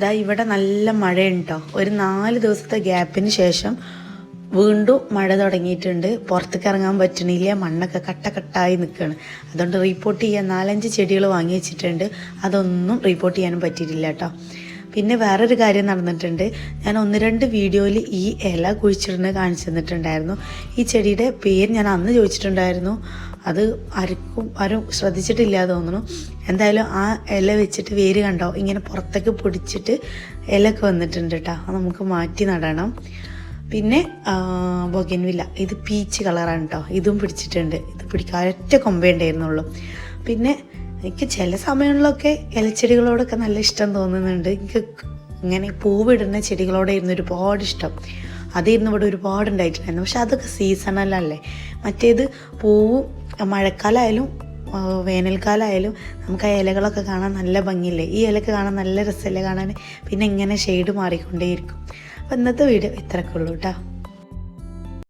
ഇതാ ഇവിടെ നല്ല മഴയുണ്ടോ? ഒരു നാല് ദിവസത്തെ ഗ്യാപ്പിന് ശേഷം വീണ്ടും മഴ തുടങ്ങിയിട്ടുണ്ട്. പുറത്തേക്ക് ഇറങ്ങാൻ പറ്റണില്ല. മണ്ണൊക്കെ കട്ട കട്ടായി നിൽക്കുകയാണ് അതുകൊണ്ട് റിപ്പോർട്ട് ചെയ്യാൻ നാലഞ്ച് ചെടികൾ വാങ്ങി വെച്ചിട്ടുണ്ട്. അതൊന്നും റിപ്പോർട്ട് ചെയ്യാനും പറ്റിയിട്ടില്ല കേട്ടോ. പിന്നെ വേറൊരു കാര്യം നടന്നിട്ടുണ്ട്. ഞാൻ ഒന്ന് രണ്ട് വീഡിയോയിൽ ഈ ഇല കുഴിച്ചിടുന്നത് കാണിച്ചു തന്നിട്ടുണ്ടായിരുന്നു. ഈ ചെടിയുടെ പേര് ഞാൻ അന്ന് ചോദിച്ചിട്ടുണ്ടായിരുന്നു. അത് ആർക്കും ആരും ശ്രദ്ധിച്ചിട്ടില്ല തോന്നുന്നു. എന്തായാലും ആ ഇല വെച്ചിട്ട് വേര് കണ്ടോ? ഇങ്ങനെ പുറത്തേക്ക് പൊടിച്ചിട്ട് ഇലയൊക്കെ വന്നിട്ടുണ്ട് കേട്ടോ. അത് നമുക്ക് മാറ്റി നടണം. പിന്നെ ബൊഗൻവില്ല. ഇത് പീച്ച് കളറാണ് കേട്ടോ. ഇതും പിടിച്ചിട്ടുണ്ട്. ഇത് പിടിക്കാൻ ഒറ്റ കൊമ്പേ ഉണ്ടായിരുന്നുള്ളൂ. പിന്നെ എനിക്ക് ചില സമയങ്ങളിലൊക്കെ ഇലച്ചെടികളോടൊക്കെ നല്ല ഇഷ്ടം തോന്നുന്നുണ്ട്. എനിക്ക് ഇങ്ങനെ പൂവിടുന്ന ചെടികളോടായിരുന്നു ഒരുപാട് ഇഷ്ടം. അതിരുന്ന് ഇവിടെ ഒരുപാട് ഉണ്ടായിട്ടുണ്ടായിരുന്നു. പക്ഷെ അതൊക്കെ സീസണലല്ലേ മറ്റേത് പൂവും മഴക്കാലമായാലും വേനൽക്കാലമായാലും നമുക്ക് ആ ഇലകളൊക്കെ കാണാൻ നല്ല ഭംഗിയില്ലേ? ഈ ഇലക്ക് കാണാൻ നല്ല രസമല്ലേ കാണാൻ? പിന്നെ ഇങ്ങനെ ഷെയ്ഡ് മാറിക്കൊണ്ടേയിരിക്കും. അപ്പം ഇന്നത്തെ വീഡിയോ ഇത്രയൊക്കെ ഉള്ളൂ കേട്ടോ.